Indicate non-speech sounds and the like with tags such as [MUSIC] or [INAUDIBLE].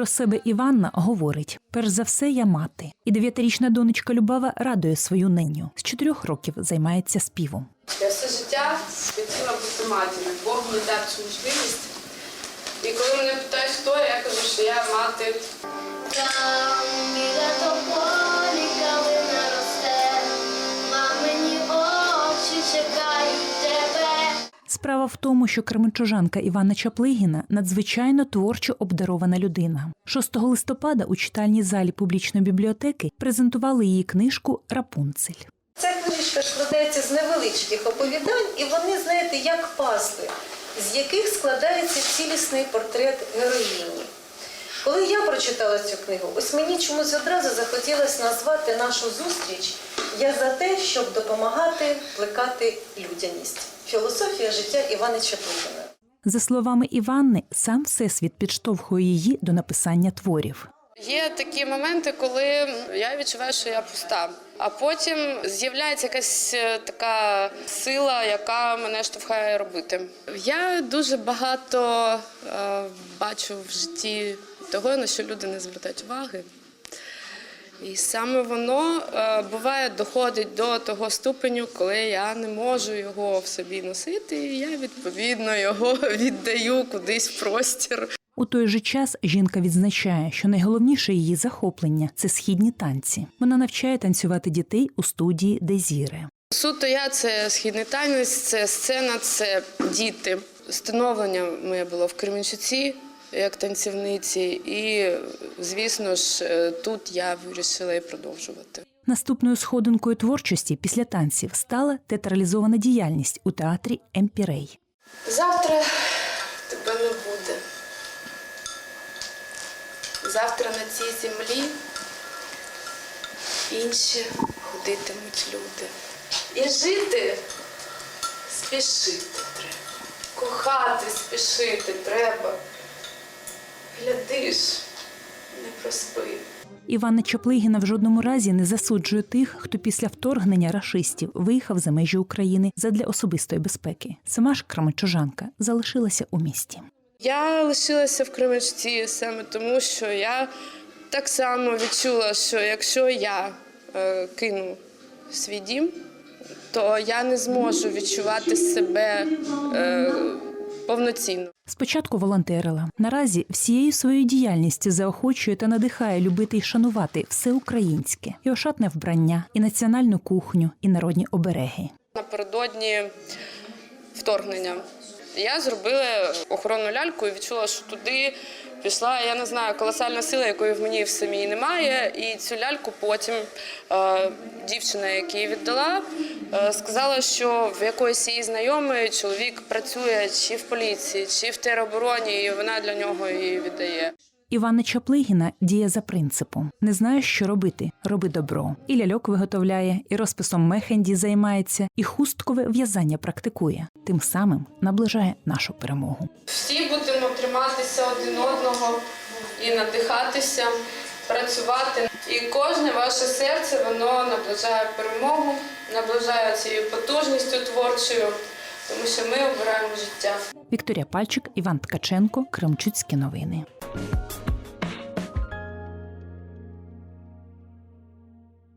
Про себе Іванна говорить: перш за все, я мати. І дев'ятирічна донечка Любава радує свою ниню. З чотирьох років займається співом. Я все життя хотіла бути матір'ю. Бог мені дав цю можливість. І коли мене питають, хто я, я кажу, що я мати. Справа в тому, що кременчужанка Івана Чаплигіна надзвичайно творчо обдарована людина. 6 листопада у читальній залі публічної бібліотеки презентували її книжку Рапунцель. Ця книжка складається з невеличких оповідань, і вони, знаєте, як пазли, з яких складається цілісний портрет героїні. Коли я прочитала цю книгу, ось мені чомусь одразу захотілося назвати нашу зустріч Я за те, щоб допомагати плекати людяність. Філософія життя Івана Чаплигіна. За словами Іванни, сам всесвіт підштовхує її до написання творів. Є такі моменти, коли я відчуваю, що я пуста. А потім з'являється якась е, така сила, яка мене штовхає робити. Я дуже багато е, бачу в житті того, на що люди не звертають уваги. І саме воно е, буває доходить до того ступеню, коли я не можу його в собі носити, і я відповідно його [LAUGHS] віддаю кудись в простір. У той же час жінка відзначає, що найголовніше її захоплення це східні танці. Вона навчає танцювати дітей у студії Дезіре. Суто я це східний танець, це сцена, це діти. Становлення моє було в Кременчуці як танцівниці, і звісно ж е, тут я вирішила і продовжувати. Наступною сходинкою творчості після танців стала театралізована діяльність у театрі Емпірей. Завтра тебе не буде. Завтра на цій землі інші ходитимуть люди. І жити спішити треба. Кохати спішити треба. Глядиш, не проспи. Іванна Чаплигіна в жодному разі не засуджує тих, хто після вторгнення рашистів виїхав за межі України задля особистої безпеки. Сама ж крамичужанка залишилася у місті. Я лишилася в Кременчуці саме тому, що я так само відчула, що якщо я е, кину свій дім, то я не зможу відчувати себе е, повноцінно. Спочатку волонтерила. Наразі всією своєю діяльністю заохочує та надихає любити і шанувати все українське, і ошатне вбрання, і національну кухню, і народні обереги. Напередодні вторгнення я зробила охоронну ляльку і відчула, що туди пішла, я не знаю, колосальна сила, якої в мені в самій немає. І цю ляльку потім е, дівчина, яка її віддала, е, сказала, що в якоїсь її знайомої чоловік працює чи в поліції, чи в теробороні, і вона для нього її віддає. Іванна Чаплигіна діє за принципом: не знаєш, що робити, роби добро. І ляльок виготовляє, і розписом мехенді займається, і хусткове в'язання практикує. Тим самим наближає нашу перемогу. Всі будемо триматися один одного і надихатися, працювати. І кожне ваше серце воно наближає перемогу, наближає цією потужністю творчою, тому що ми обираємо життя. Вікторія Пальчик, Іван Ткаченко, Кримчуцькі новини.